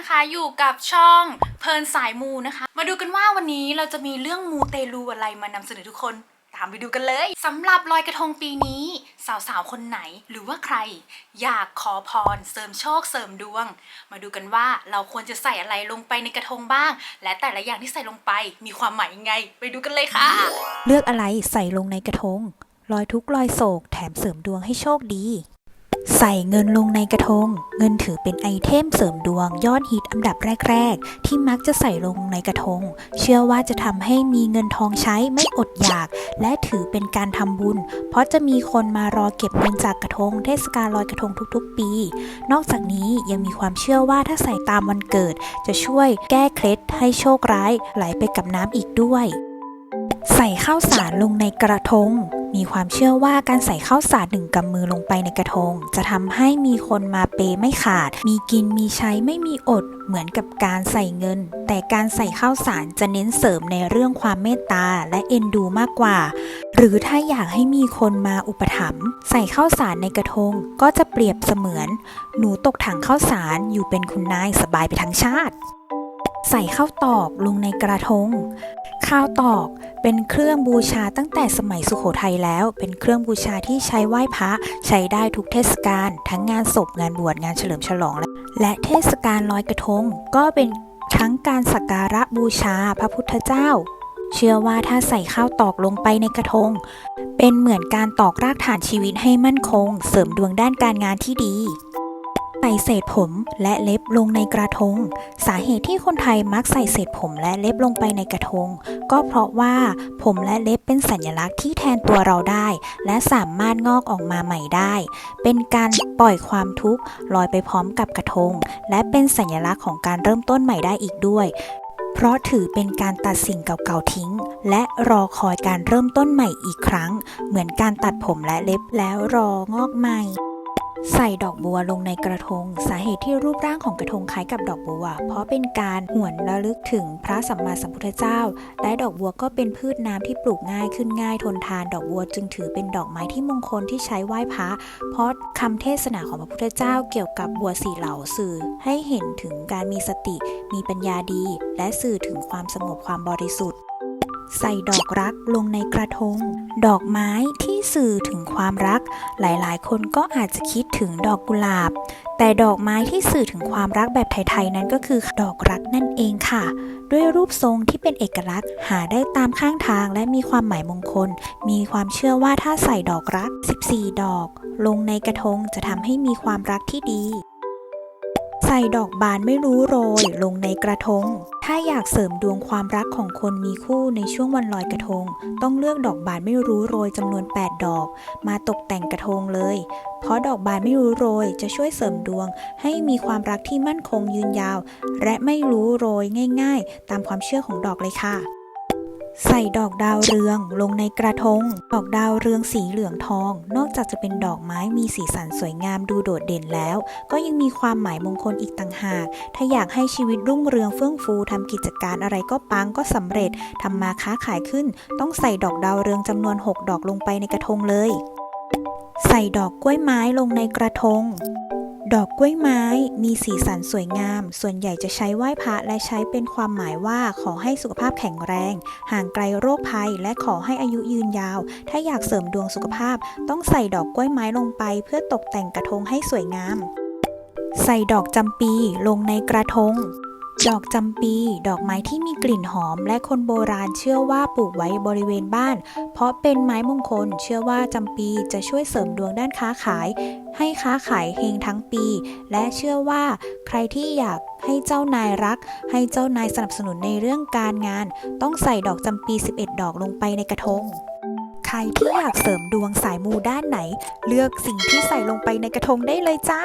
นะคะอยู่กับช่องเพลินสายมูนะคะ มาดูกันว่าวันนี้เราจะมีเรื่องมูเตลูอะไรมานำเสนอทุกคนตามไปดูกันเลยสำหรับลอยกระทงปีนี้ สาวๆ คนไหนหรือว่าใคร อยากขอพรเสริมโชคเสริมดวง มาดูกันว่าเราควรจะใส่อะไรลงไปในกระทงบ้าง และแต่ละอย่างที่ใส่ลงไปมีความหมายยังไง ไปดูกันเลยค่ะ เลือกอะไรใส่ลงในกระทงลอยทุกลอยโศกแถมเสริมดวงให้โชคดี ใส่เงินลงในกระทง เงินถือเป็นไอเทมเสริมดวงยอดฮิตอันดับแรก ๆ ที่มักจะใส่ลงในกระทง เชื่อว่าจะทำให้มีเงินทองใช้ไม่อดอยาก และถือเป็นการทำบุญ เพราะจะมีคนมารอเก็บเงินจากกระทง เทศกาลลอยกระทงทุกๆ ปี นอกจากนี้ยังมีความเชื่อว่าถ้าใส่ตามวันเกิด จะช่วยแก้เคล็ดให้โชคร้ายไหลไปกับน้ำอีกด้วยใส่ข้าวสารลงในกระทง มีความเชื่อว่าการใส่ข้าวสารหนึ่งกำมือลงไปในกระทง จะทำให้มีคนมาเปไม่ขาด มีกินมีใช้ไม่มีอด เหมือนกับการใส่เงิน แต่การใส่ข้าวสารจะเน้นเสริมในเรื่องความเมตตาและเอ็นดูมากกว่า หรือถ้าอยากให้มีคนมาอุปถัมภ์ใส่ข้าวสารในกระทงก็จะเปรียบเสมือน หนูตกถังข้าวสารอยู่เป็นคุณนายสบายไปทั้งชาติ ใส่ข้าวตอกลงในกระทง ข้าวตอกเป็นเครื่องบูชาตั้งแต่สมัยสุโขทัยแล้ว เป็นเครื่องบูชาที่ใช้ไหว้พระใช้ได้ทุกเทศกาลทั้งงานศพงานบวชงานเฉลิมฉลองและและเทศกาลลอยกระทง ก็เป็นทั้งการสักการะบูชาพระพุทธเจ้า เชื่อว่าถ้าใส่ข้าวตอกลงไปในกระทง เป็นเหมือนการตอกรากฐานชีวิตให้มั่นคง เสริมดวงด้านการงานที่ดี ใส่เศษผมและเล็บลงในกระทง สาเหตุที่คนไทยมักใส่เศษผมและเล็บลงไปในกระทง ก็เพราะว่าผมและเล็บเป็นสัญลักษณ์ที่แทนตัวเราได้ และสามารถงอกออกมาใหม่ได้ เป็นการปล่อยความทุกข์ลอยไปพร้อมกับกระทง และเป็นสัญลักษณ์ของการเริ่มต้นใหม่ได้อีกด้วย เพราะถือเป็นการตัดสิ่งเก่าๆทิ้ง และรอคอยการเริ่มต้นใหม่อีกครั้ง เหมือนการตัดผมและเล็บแล้วรองอกใหม่ ใส่ดอกบัวลงในกระทง สาเหตุที่รูปร่างของกระทงคล้ายกับดอกบัว เพราะเป็นการหวนระลึกถึงพระสัมมาสัมพุทธเจ้า และดอกบัวก็เป็นพืชน้ำที่ปลูกง่ายขึ้นง่ายทนทาน ดอกบัวจึงถือเป็นดอกไม้ที่มงคลที่ใช้ไหว้พระ เพราะคำเทศนาของพระพุทธเจ้าเกี่ยวกับบัวสีเหล่าสื่อ ให้เห็นถึงการมีสติ มีปัญญาดี และสื่อถึงความสงบความบริสุทธิ์ ใส่ดอกรักลงในกระทง ดอกไม้ที่สื่อถึงความรัก หลายๆ คนก็อาจจะคิดถึงดอกกุหลาบ แต่ดอกไม้ที่สื่อถึงความรักแบบไทย ๆ นั้นก็คือดอกรักนั่นเองค่ะ ด้วยรูปทรงที่เป็นเอกลักษณ์ หาได้ตามข้างทางและมีความหมายมงคล มีความเชื่อว่าถ้าใส่ดอกรัก 14 ดอก ลงในกระทงจะทำให้มีความรักที่ดี ใส่ดอกบานไม่รู้โรยลงในกระทง ถ้าอยากเสริมดวงความรักของคนมีคู่ในช่วงวันลอยกระทง ต้องเลือกดอกบานไม่รู้โรยจำนวน 8 ดอก มาตกแต่งกระทงเลย เพราะดอกบานไม่รู้โรยจะช่วยเสริมดวง ให้มีความรักที่มั่นคงยืนยาว และไม่รู้โรยง่าย ๆ ตามความเชื่อของดอกเลยค่ะ ใส่ดอกดาวเรืองลงในกระทง ดอกดาวเรืองสีเหลืองทอง นอกจากจะเป็นดอกไม้มีสีสันสวยงามดูโดดเด่นแล้ว ก็ยังมีความหมายมงคลอีกต่างหาก ถ้าอยากให้ชีวิตรุ่งเรืองเฟื่องฟูทำกิจการอะไรก็ปังก็สำเร็จทำมาค้าขายขึ้น ต้องใส่ดอกดาวเรืองจำนวน 6 ดอกลงไปในกระทงเลย ใส่ดอกกล้วยไม้ลงในกระทง ดอกกล้วยไม้มีสีสันสวยงาม ส่วนใหญ่จะใช้ไหว้พระและใช้เป็นความหมายว่าขอให้สุขภาพแข็งแรง ห่างไกลโรคภัย และขอให้อายุยืนยาว ถ้าอยากเสริมดวงสุขภาพ ต้องใส่ดอกกล้วยไม้ลงไป เพื่อตกแต่งกระทงให้สวยงาม ใส่ดอกจำปีลงในกระทง ดอกจำปี ดอกไม้ที่มีกลิ่นหอม และคนโบราณเชื่อว่าปลูกไว้บริเวณบ้าน เพราะเป็นไม้มงคล เชื่อว่าจำปีจะช่วยเสริมดวงด้านค้าขาย ให้ค้าขายเฮงทั้งปี และเชื่อว่า ใครที่อยากให้เจ้านายรัก ให้เจ้านายสนับสนุนในเรื่องการงาน ต้องใส่ดอกจำปี 11 ดอกลงไปในกระทงใครที่อยากเสริมดวงสายมูด้านไหน เลือกสิ่งที่ใส่ลงไปในกระทงได้เลยจ้า